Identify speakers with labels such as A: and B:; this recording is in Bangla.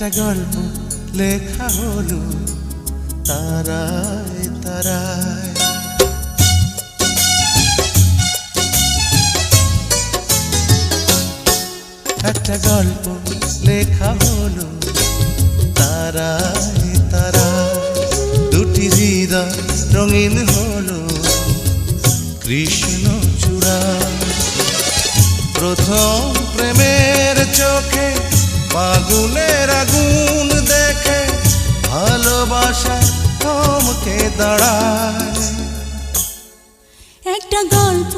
A: একটা গল্প লেখা হলো তারায় তারায়। একটা গল্প লেখা হলো তারায় তারায়। দুটি হৃদয় রঙিন হলো কৃষ্ণ চূড়া প্রথম প্রেমের চোখে ফাগুনের আগুন দেখে ভালোবাসা থমকে দাঁড়ায়।
B: একটা গল্প